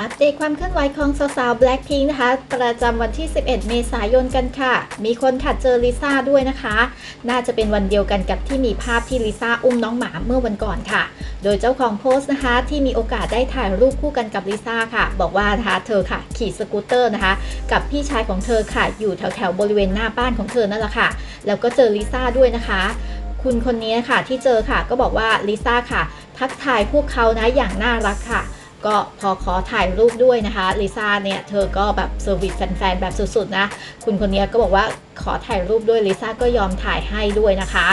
อัปเดตความเคลื่อนไหวของสาวๆ Blackpink นะคะ ประจำวันที่ 11 เมษายนกันค่ะ มีคนขัดเจอลิซ่าด้วยนะคะ น่าจะเป็นวันเดียวกันกับที่มีภาพที่ลิซ่าอุ้มน้องหมาเมื่อวันก่อนค่ะ โดยเจ้าของโพสต์นะคะ ที่มีโอกาสได้ถ่ายรูปคู่กันกับลิซ่าค่ะ บอกว่านะคะเธอค่ะ ขี่สกูตเตอร์นะคะ กับพี่ชายของเธอค่ะ อยู่แถวๆ บริเวณหน้าบ้านของเธอนั่นแหละค่ะ แล้วก็เจอลิซ่าด้วยนะคะ คุณคนนี้ค่ะที่เจอค่ะ ก็บอกว่าลิซ่าค่ะ ทักทายพวกเขานะอย่างน่ารักค่ะ ก็พอขอถ่ายรูปด้วยนะคะลิซ่าเนี่ยเธอก็แบบเซอร์วิสแฟนๆแบบสุดๆนะ คุณคนนี้ก็บอกว่าขอถ่ายรูปด้วยลิซ่าก็ยอมถ่ายให้ด้วยนะคะ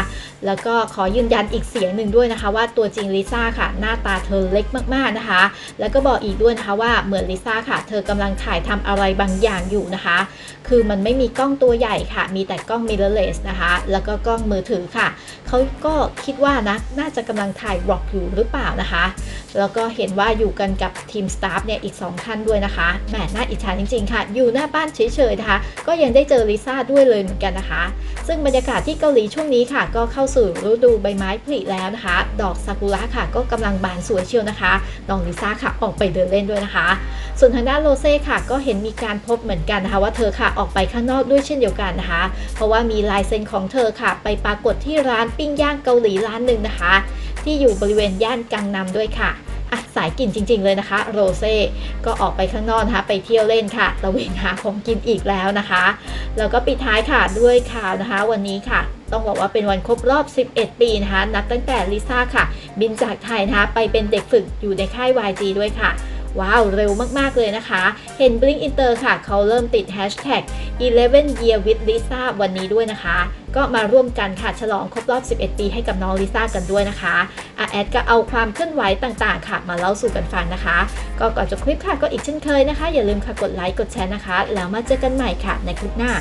แล้วก็ขอยืนยันอีกเสียงหนึ่งด้วยนะคะ ว่าตัวจริงลิซ่าค่ะ หน้าตาเธอเล็กมากๆนะคะ แล้วก็บอกอีกด้วยนะคะว่าเหมือนลิซ่าค่ะ เธอกำลังถ่ายทำอะไรบางอย่างอยู่นะคะ คือมันไม่มีกล้องตัวใหญ่ค่ะ มีแต่กล้อง mirrorless นะคะ แล้วก็กล้องมือถือค่ะเขาก็คิดว่านะน่าจะกำลังถ่ายร็อกอยู่หรือเปล่านะคะ แล้วก็เห็นว่าอยู่กันกับทีมสตาฟเนี่ยอีก 2 ท่านด้วยนะคะแหมน่าอิจฉาจริงๆค่ะ อยู่หน้าบ้านเฉยๆนะคะ ก็ยังได้เจอลิซ่าด้วยเลยเหมือนกันนะคะ ซึ่งบรรยากาศที่เกาหลีช่วงนี้ค่ะ ก็เข้าสู่ฤดูใบไม้ผลิแล้วนะคะ ดอกซากุระค่ะ ก็กำลังบานสวยเชียวนะคะน้องลิซ่าค่ะออกไปเดินเล่นด้วยนะคะ ส่วนทางด้านโรเซ่ค่ะ ก็เห็นมีการพบเหมือนกันนะคะ ว่าเธอค่ะออกไปข้างนอกด้วยเช่นเดียวกันนะคะ เพราะว่ามีลายเซ็นของเธอค่ะ ไปปรากฏที่ร้านปิ้งย่างเกาหลีร้านหนึ่งนะคะ ที่อยู่บริเวณย่านกังนำด้วยค่ะายกินจริง ๆ เลยนะคะ โรเซ่ก็ออกไปข้างนอกนะคะ ไปเที่ยวเล่นค่ะตะเวนหาของกินอีกแล้วนะคะ แล้วก็ปิดท้ายค่ะด้วยข่าวนะคะ วันนี้ค่ะ ต้องบอกว่าเป็นวันครบรอบ 11 ปีนะคะ นับตั้งแต่ลิซ่าค่ะ บินจากไทยนะคะ ไปเป็นเด็กฝึกอยู่ในค่าย YG ด้วยค่ะ ว้าว เร็วมากๆเลยนะคะ เห็น Blink Inter ค่ะ เขาเริ่มติด Hashtag 11 Year with Lisa วันนี้ด้วยนะคะ ก็มาร่วมกันค่ะ ฉลองครบรอบ 11 ปีให้กับน้องลิซ่ากันด้วยนะคะอาแอดก็เอาความเคลื่อนไหวต่างๆ ค่ะ มาเล่าสู่กันฟังนะคะ ก็ก่อนจบคลิปค่ะก็อีกเช่นเคยนะคะ อย่าลืมค่ะกดไลค์กดแชร์นะคะ แล้วมาเจอกันใหม่ค่ะในคลิปหน้า